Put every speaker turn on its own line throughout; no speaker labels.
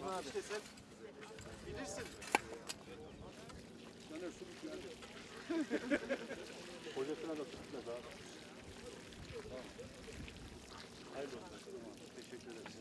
İbrahim abi.
İşte sen bilirsin.
Hocasına da tutmaz abi. Tamam. Hayırlı olsun. Teşekkür ederim.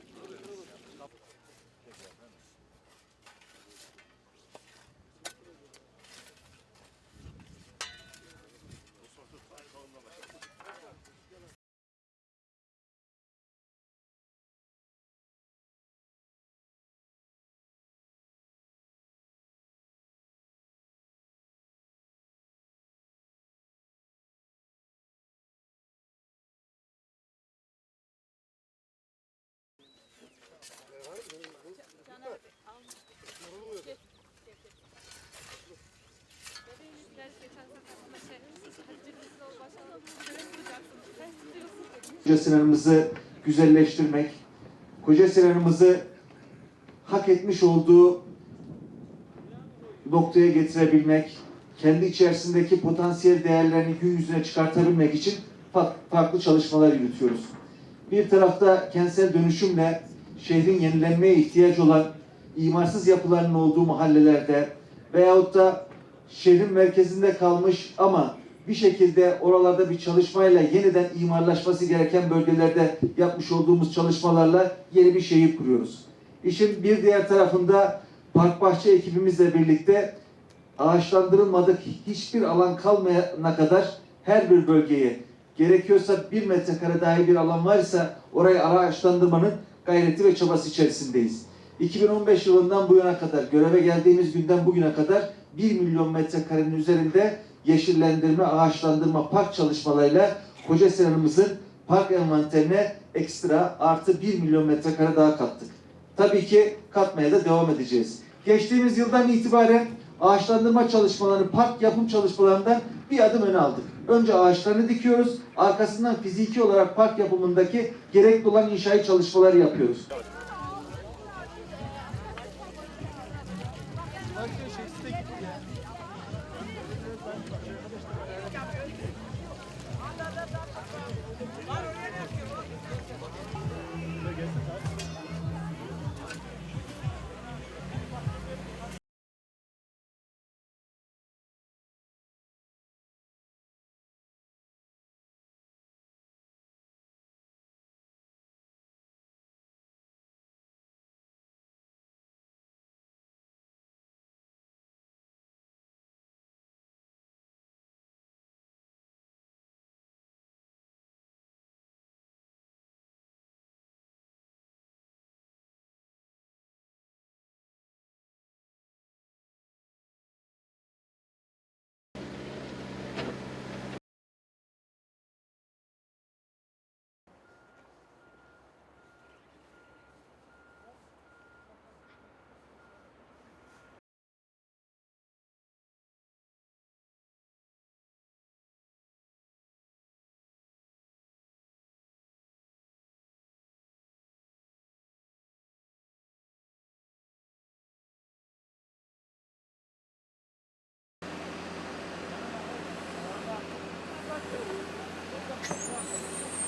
Koca Sinan'ımızı güzelleştirmek, Koca Sinan'ımızı hak etmiş olduğu noktaya getirebilmek, kendi içerisindeki potansiyel değerlerini gün yüzüne çıkartabilmek için fa- farklı çalışmalar yürütüyoruz. Bir tarafta kentsel dönüşümle şehrin yenilenmeye ihtiyaç olan imarsız yapıların olduğu mahallelerde veyahut da şehrin merkezinde kalmış ama bir şekilde oralarda bir çalışmayla yeniden imarlaşması gereken bölgelerde yapmış olduğumuz çalışmalarla yeni bir şehir kuruyoruz. İşin bir diğer tarafında park bahçe ekibimizle birlikte ağaçlandırılmadık hiçbir alan kalmayana kadar her bir bölgeye gerekiyorsa bir metrekare dahi bir alan varsa orayı ağaçlandırmanın gayreti ve çabası içerisindeyiz. 2015 yılından bu yana kadar göreve geldiğimiz günden bugüne kadar 1 milyon metrekarenin üzerinde yeşillendirme, ağaçlandırma, park çalışmalarıyla Koca Sinan'ımızın park envanterine ekstra artı 1 milyon metrekare daha kattık. Tabii ki katmaya da devam edeceğiz. Geçtiğimiz yıldan itibaren ağaçlandırma çalışmalarını, park yapım çalışmalarından bir adım öne aldık. Önce ağaçlarını dikiyoruz, arkasından fiziki olarak park yapımındaki gerekli olan inşai çalışmaları yapıyoruz.
Thank you.